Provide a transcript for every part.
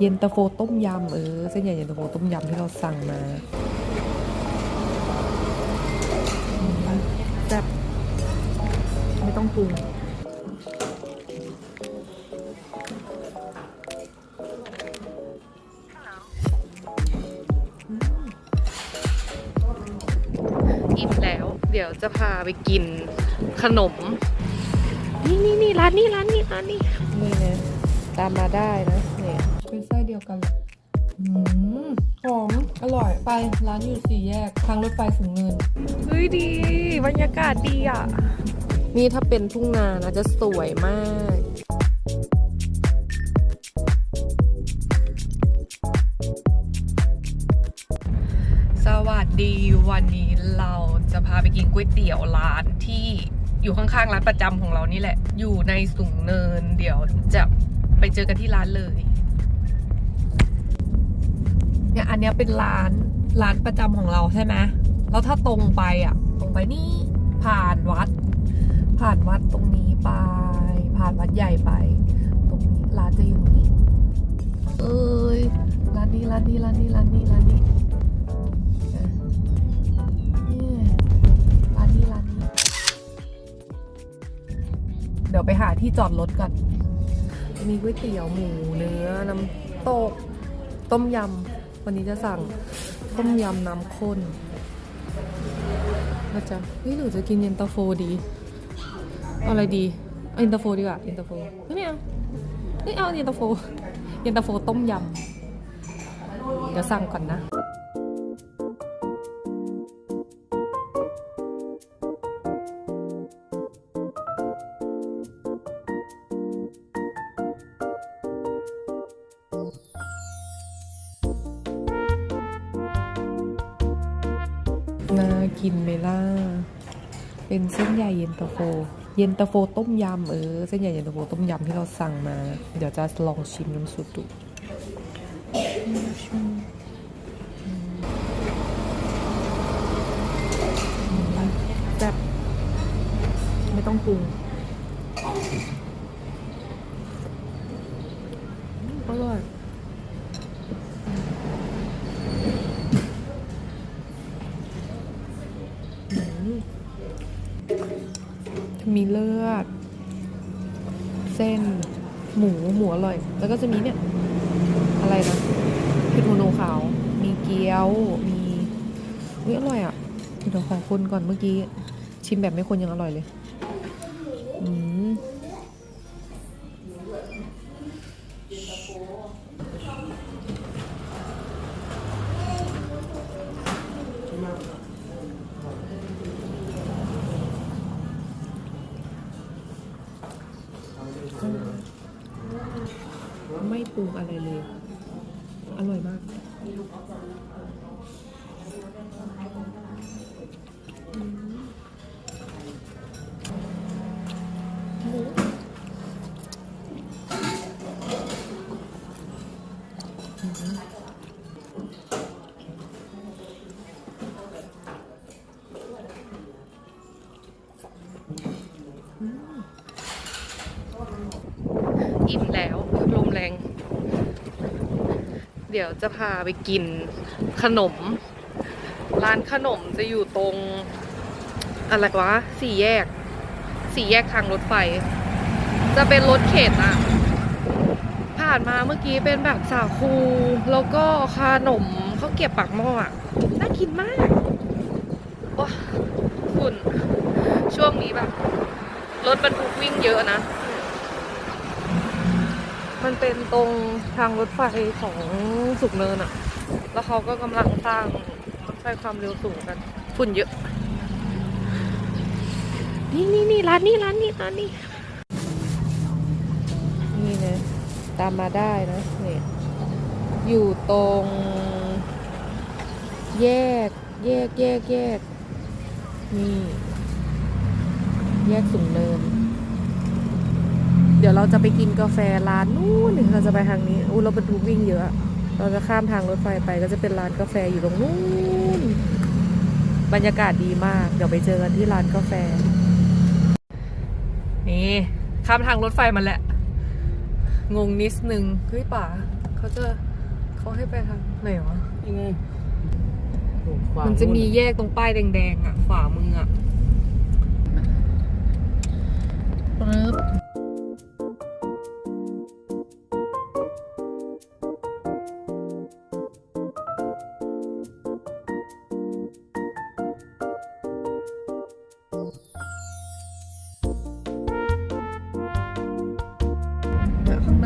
เย็นตาโฟต้มยำเออเส้นใหญ่เย็นตาโฟต้มยำที่เราสั่งมาอืมแซ่บไม่ต้องปรุงอิ่มแล้ว เดี๋ยวจะพาไปกินขนม นี่นี่นี่ร้านนี้ร้านนี้ร้านนี้นี่นะตามมาได้นะ เนี่ยเป็นไส้เดียวกันเลยอืมหอม อร่อยไปร้านอยู่สี่แยก ทางรถไฟสูงเนินเฮ้ยดี บรรยากาศดีอะ นี่ถ้าเป็นทุ่งนานะจะสวยมากสวัสดีวันนี้เราจะพาไปกินก๋วยเตี๋ยวร้านที่อยู่ข้างๆร้านประจำของเรานี่แหละ อยู่ในสูงเนิน เดี๋ยวจะไปเจอกันที่ร้านเลย เนี่ยอันเนี้ยเป็นร้านร้านประจำของเราใช่ไหมแล้วถ้าตรงไปอะ ตรงไปนี่ผ่านวัด ผ่านวัดตรงนี้ไป ผ่านวัดใหญ่ไป ตรงนี้ร้านจะอยู่ตรงนี้ เอ้ยร้านนี้ร้านนี้ร้านนี้ร้านนี้ร้านนี้นี่ร้านนี้ร้านนี้เดี๋ยวไปหาที่จอดรถก่อน มีก๋วยเตี๋ยวหมูเนื้อน้ำตก ต้มยำ วันนี้จะสั่งต้มยำน้ำข้นก็จะเฮ้ยหนูจะกินเย็นตาโฟดีเอาอะไรดีเอาเย็นตาโฟดีกว่าเย็นตาโฟเฮ้ยไม่เอาไม่เอาเย็นตาโฟเย็นตาโฟต้มยำเดี๋ยวสั่งก่อนนะ น่ากินไหมล่ะ เป็นเส้นใหญ่เย็นตาโฟ เย็นตาโฟต้มยำเออ เส้นใหญ่เย็นตาโฟต้มยำที่เราสั่งมา เดี๋ยวจะลองชิมน้ำซุปดูแบบไม่ต้องปรุง มีเลือด เส้น หมูหมูอร่อย แล้วก็จะมีเนี่ย อะไรนะพริกโมโนขาว มีเกี๊ยว มีอุ้ยอร่อยอะ เดี๋ยวขอคนก่อนเมื่อกี้ ชิมแบบไม่คนยังอร่อยเลย อืม รุงอะไรเลย อร่อยมากอิ่มแล้ว ลมแรง ดี๋ยวจะพาไปกินขนม ร้านขนมจะอยู่ตรง อะไรวะสี่แยก สี่แยกทางรถไฟ จะเป็นรถเข็นอะผ่านมาเมื่อกี้เป็นแบบสาคู แล้วก็ขนมเขาเกรียบปากหม้ออะน่ากินมากว้าฝุ่นช่วงนี้แบบรถบรรทุกวิ่งเยอะนะ มันเป็นตรงทางรถไฟของสุกเนินอะแล้วเขาก็กำลังสร้างรถไฟความเร็วสูงกัน ฝุ่นเยอะ นี่นี่นี่ร้านนี้ร้านนี้ร้านนี้นี่นะตามมาได้นะเนี่ยอยู่ตรงแยก แยกแยกแยกนี่ แยกสูงเนิน ดี๋ยวเราจะไปกินกาแฟร้านนู้นเราจะไปทางนี้อู้เราบรรทุกวิ่งเยอะ เราจะข้ามทางรถไฟไปก็จะเป็นร้านกาแฟอยู่ตรงนู้นบรรยากาศดีมาก เดี๋ยวไปเจอกันที่ร้านกาแฟ นี่ข้ามทางรถไฟมาแล้วงงนิดนึงเฮ้ยป่าเขาจะเขาให้ไปทางไหนวะยังไงมันจะมีแยกตรงป้ายแดงๆอะขวามืออะปึ๊บ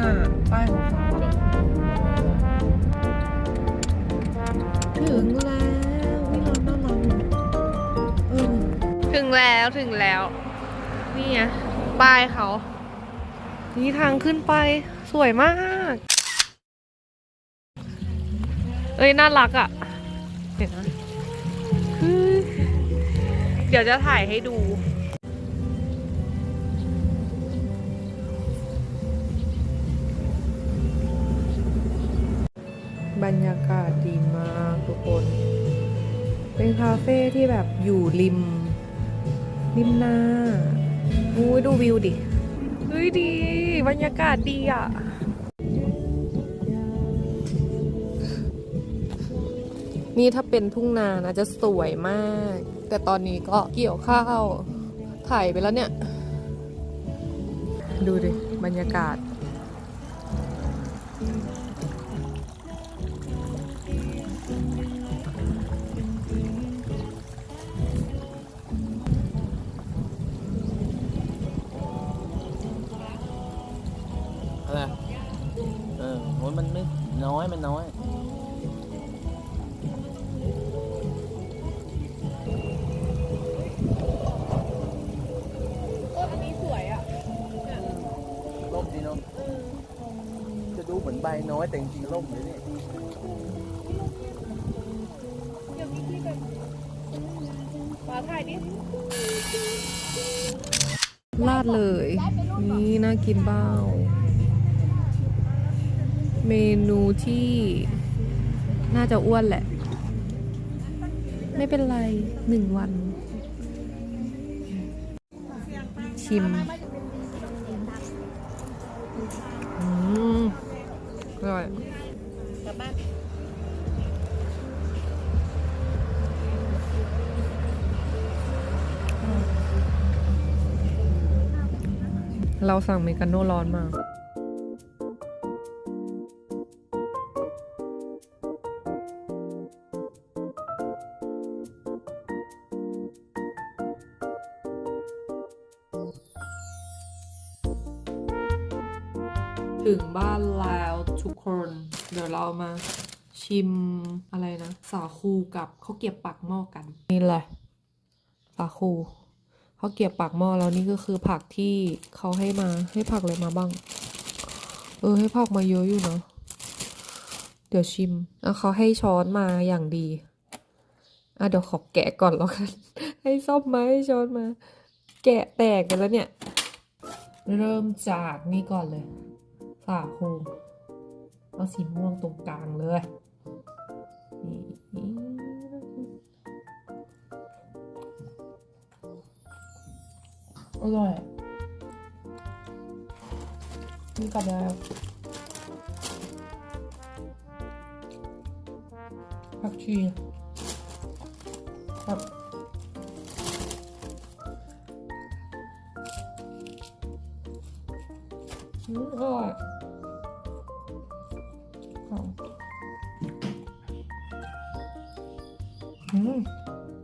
น้าป้ายของเขาถึงแล้วนี่เราน่ารักเออถึงแล้วถึงแล้ว นี่ไงป้ายเขา นี่ทางขึ้นไปสวยมาก เอ้ยน่ารักอะ่ะเห็นไหมเดี๋ยวจะถ่ายให้ดู รรยากาศดีมากทุกคน เป็นคาเฟ่ที่แบบอยู่ริม ริมนาอู้ยดูวิวดิเฮ้ยดี บรรยากาศดีอะนี่ถ้าเป็นทุ่งนานะจะสวยมาก แต่ตอนนี้ก็เกี่ยวข้าวถ่ายไปแล้วเนี่ย ดูดิ บรรยากาศ อยมันน้อย ต้นอันนี้สวยอะร่มดีเนาะจะดูเหมือนใบน้อยแต่จริงๆร่มเลยเนี่ยเดี๋ยวพี่แบบมาถ่ายดิลาดเลย นี่น่ากินเบ้า เมนูที่น่าจะอ้วนแหละ ไม่เป็นไรหนึ่งวัน ชิมอืมอร่อยเราสั่งเมกาโน่ร้อนมา ถึงบ้านแล้วทุกคน เดี๋ยวเรามาชิมอะไรนะ สาคูกับข้าวเกียบปากหม้อกัน นี่แหละสาคูข้าวเกียบปากหม้อแล้วนี่ก็คือผักที่เขาให้มาให้ผักอะไรมาบ้าง เออให้ผักมาเยอะอยู่เนาะเดี๋ยวชิมแล้วเขาให้ช้อนมาอย่างดีอะเดี๋ยวขอแกะก่อนแล้วกัน ให้ซ่อมมาให้ช้อนมา แกะแตกกันแล้วเนี่ย เริ่มจากนี่ก่อนเลย สาโคูเอาสีม่วงตรงกลางเลยนี่อร่อยนี่กับแล้วผักชี อืมอร่อยหออืม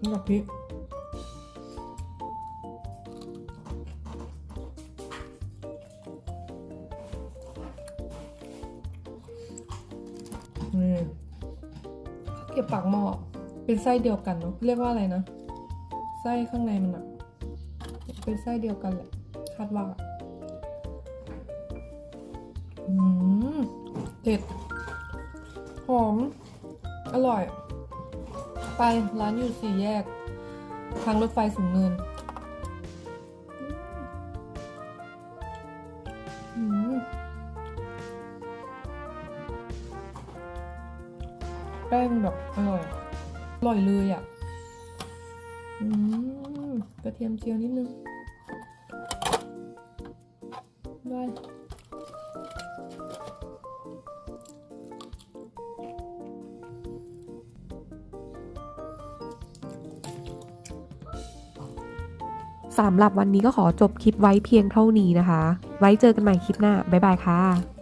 นี่กับพริกนี่เก็บปากหม้อเป็นไส้เดียวกันเนาะเรียกว่าอะไรนะ ไส้ข้างในมันอะเป็นไส้เดียวกันแหละคาดว่า เผ็ด หอม อร่อย ไปร้านอยู่สี่แยก ทางรถไฟสูงเนินแป้งแบบอร่อย อร่อยเลยอะ อืม กระเทียมเจียวนิดนึงได้ สำหรับวันนี้ก็ขอจบคลิปไว้เพียงเท่านี้นะคะ ไว้เจอกันใหม่คลิปหน้า บ๊ายบายค่ะ